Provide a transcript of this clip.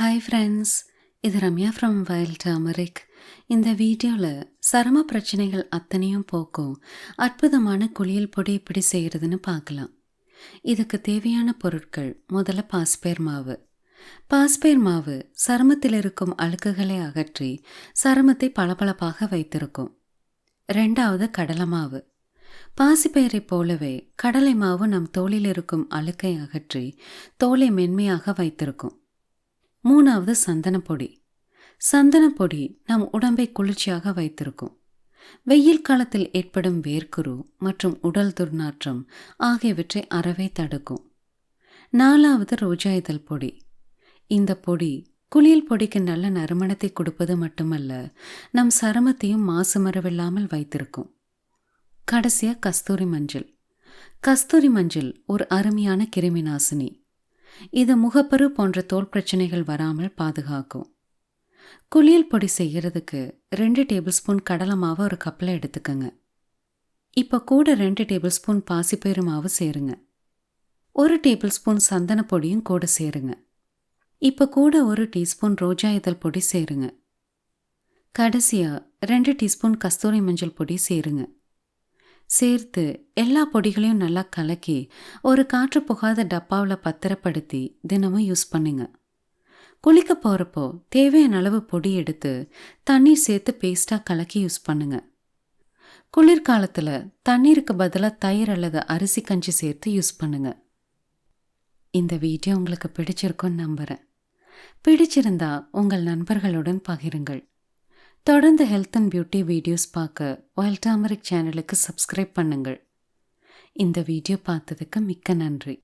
Hi friends இது Ramya from wild அமெரிக் இந்த வீடியோவில் சரம பிரச்சனைகள் அத்தனையும் போக்கும் அற்புதமான குளியல் பொடி எப்படி செய்கிறதுன்னு பார்க்கலாம். இதுக்கு தேவையான பொருட்கள் முதல்ல பாஸ்பேர் மாவு. பாஸ்பேர் மாவு சருமத்தில் இருக்கும் அழுக்குகளை அகற்றி சருமத்தை பளபளப்பாக வைத்திருக்கும். ரெண்டாவது கடலை மாவு. பாசிப்பயிரைப் போலவே கடலை மாவு நம் தோலில் இருக்கும் அழுக்கை அகற்றி தோலை மென்மையாக வைத்திருக்கும். மூணாவது சந்தனப்பொடி சந்தனப்பொடி நம் உடம்பை குளிர்ச்சியாக வைத்திருக்கும். வெயில் காலத்தில் ஏற்படும் வேர்க்குரு மற்றும் உடல் துர்நாற்றம் ஆகியவற்றை அறவே தடுக்கும். நாலாவது ரோஜா இதழ் பொடி. இந்த பொடி குளியல் பொடிக்கு நல்ல நறுமணத்தை கொடுப்பது மட்டுமல்ல நம் சருமத்தையும் மாசுமரவில்லாமல் வைத்திருக்கும். கடைசியா கஸ்தூரி மஞ்சள். கஸ்தூரி மஞ்சள் ஒரு அருமையான கிருமி நாசினி இது முகப்பரு போன்ற தோல் பிரச்சனைகள் வராமல் பாதுகாக்கும். குளியல் பொடி செய்கிறதுக்கு ரெண்டு டேபிள் ஸ்பூன் கடலை ஒரு கப்பில் எடுத்துக்கோங்க. இப்போ கூட ரெண்டு டேபிள் ஸ்பூன் பாசிப்பயிறு மாவு சேருங்க. ஒரு டேபிள் ஸ்பூன் சந்தன பொடியும் கூட சேருங்க. இப்போ கூட ஒரு டீஸ்பூன் ரோஜா இதழ் பொடி சேருங்க. கடைசியாக ரெண்டு டீஸ்பூன் கஸ்தூரி மஞ்சள் பொடி சேருங்க. சேர்த்து எல்லா பொடிகளையும் நல்லா கலக்கி ஒரு காற்று புகாத டப்பாவில் பத்திரப்படுத்தி தினமும் யூஸ் பண்ணுங்க. குளிக்க போகிறப்போ தேவையான அளவு பொடி எடுத்து தண்ணீர் சேர்த்து பேஸ்ட்டாக கலக்கி யூஸ் பண்ணுங்க. குளிர்காலத்தில் தண்ணீருக்கு பதிலாக தயிர் அல்லது அரிசி கஞ்சி சேர்த்து யூஸ் பண்ணுங்க. இந்த வீடியோ உங்களுக்கு பிடிச்சிருக்குன்னு நம்புகிறேன் பிடிச்சிருந்தா உங்கள் நண்பர்களுடன் பகிருங்கள். தொடர்ந்து ஹெல்த் அண்ட் பியூட்டி வீடியோஸ் பார்க்க வைல்ட் டாமரிக் சேனலுக்கு சப்ஸ்கிரைப் பண்ணுங்கள். இந்த வீடியோ பார்த்ததுக்கு மிக்க நன்றி.